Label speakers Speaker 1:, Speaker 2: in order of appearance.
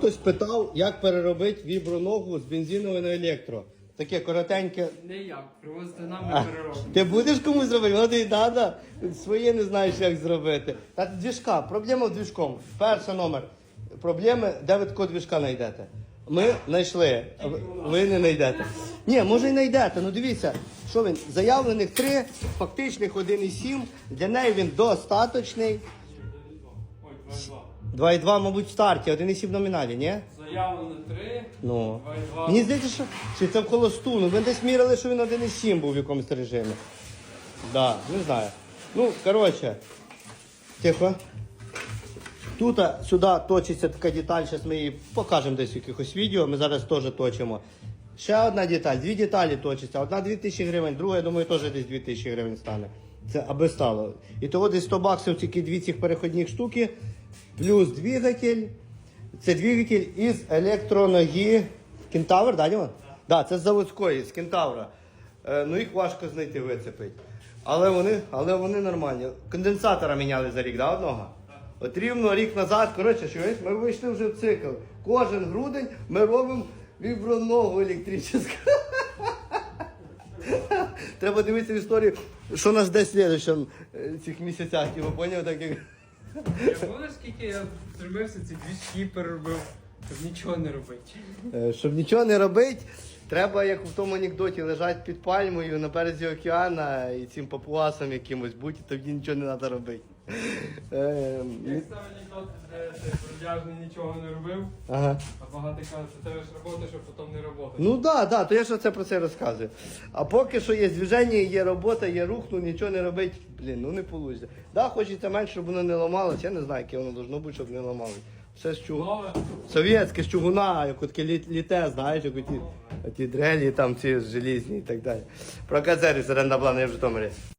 Speaker 1: хтось питав, як переробити віброногу з бензинової на електро. Таке коротеньке.
Speaker 2: Не я, привозите нам ми переробимо.
Speaker 1: Ти будеш комусь зробити? Воно тобі треба. Своє не знаєш, як зробити. Та двіжка, проблема з двіжком. Перший номер. Проблеми, де ви такого двіжка знайдете? Ми знайшли, ви- ви не знайдете. Ні, може і знайдете. Ну дивіться, що він, заявлених три, фактичних 1,7. Для неї він достаточний.
Speaker 2: Ой, 2,2.
Speaker 1: 2,2, мабуть, в старті, 1,7 в номіналі, ні?
Speaker 2: Заявлено 3.
Speaker 1: Ну.
Speaker 2: 2,2.
Speaker 1: Мені здається, що чи це в холосту. Ну, ви десь мірили, що він 1,7 був в якомусь режимі. Да, не знаю. Ну, коротше, тихо. Тут сюди точиться така деталь, зараз ми її покажемо десь в якихось відео, ми зараз теж точимо. Ще одна деталь, дві деталі точаться. Одна 2000 гривень, друга, я думаю, теж десь 2000 гривень стане. Це аби стало. І того десь 100 баксів тільки дві цих переходних штуки, плюс двигатель. Це двигатель із електроноги Кентавр, да, Діма? Да, це з заводської, з Кентавра. Е, ну їх важко знайти, вицепити. Але вони, але вони нормальні. Конденсатора міняли за рік, да, одного? От рівно рік назад, коротше, що ось, ми вийшли вже в цикл. Кожен грудень ми робимо віброногу електричну. Треба дивитися в історію, що нас десь в е, цих місяцях, типу, поняв, так як.
Speaker 2: Скільки я зробився ці двіжки переробив, щоб нічого не робити.
Speaker 1: Е, Щоб нічого не робити, треба, як в тому анекдоті, лежати під пальмою на березі океана і цим папуасом якимось бути, тоді нічого не треба робити. Е,
Speaker 2: Як став анекдот, де ти продяжний нічого не робив,
Speaker 1: Ага.
Speaker 2: а багато кажуть, що тебе ж робота, щоб потім не роботи.
Speaker 1: Ну так, да, да, то я ж це про це розказую. А поки що є движення, є робота, є рух, ну нічого не робити, блін, ну не вийде. Да, хочеться менше, щоб воно не ламалось. Я не знаю, яке воно должно бути, щоб не ламалось. Все з чугуна. Совєтське з чугуна, як таке лі- літе, знаєш, як ті, ті дрелі, там ці желізні і так далі. Про казері з оренда плана я в Житомирі.